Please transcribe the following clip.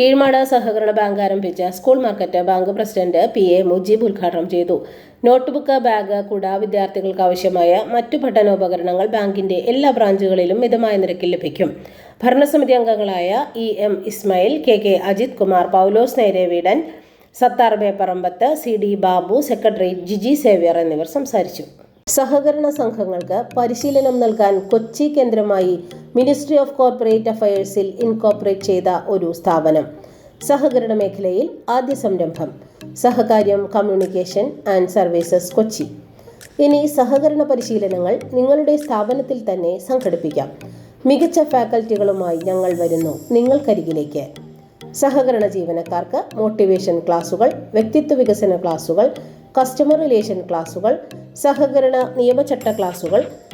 കീഴ്മാട് സഹകരണ ബാങ്ക് ആരംഭിച്ച school market bank president P A Mujeeb ഉദ്ഘാടനം ചെയ്തു. നോട്ട്ബുക്ക് ബാഗ് കുട വിദ്യാർത്ഥികൾക്ക് ആവശ്യമായ മറ്റു പഠനോപകരണങ്ങൾ ബാങ്കിന്റെ എല്ലാ ബ്രാഞ്ചുകളിലും മിതമായ നിരക്കിൽ ലഭിക്കും. ഭരണസമിതി അംഗങ്ങളായ E M Ismail K K Ajith Kumar Paulose Neraveedan Sathar Beypparambath C D Babu secretary Jiji Xavier എന്നിവർ സംസാരിച്ചു. സഹകരണ സംഘങ്ങൾക്ക് പരിശീലനം നൽകാൻ കൊച്ചി കേന്ദ്രമായി മിനിസ്ട്രി ഓഫ് കോർപ്പറേറ്റ് അഫയേഴ്സിൽ ഇൻകോർപ്പറേറ്റ് ചെയ്ത ഒരു സ്ഥാപനം. സഹകരണ മേഖലയിൽ ആദ്യ സംരംഭം. Sahakaryam communication and services Kochi. ഇനി സഹകരണ പരിശീലനങ്ങൾ നിങ്ങളുടെ സ്ഥാപനത്തിൽ തന്നെ സംഘടിപ്പിക്കാം. മികച്ച ഫാക്കൽറ്റികളുമായി ഞങ്ങൾ വരുന്നു നിങ്ങൾക്കരികിലേക്ക്. സഹകരണ ജീവനക്കാർക്ക് മോട്ടിവേഷൻ ക്ലാസുകൾ വ്യക്തിത്വ വികസന ക്ലാസുകൾ കസ്റ്റമർ റിലേഷൻ ക്ലാസുകൾ സഹകരണ നിയമചട്ട ക്ലാസുകൾ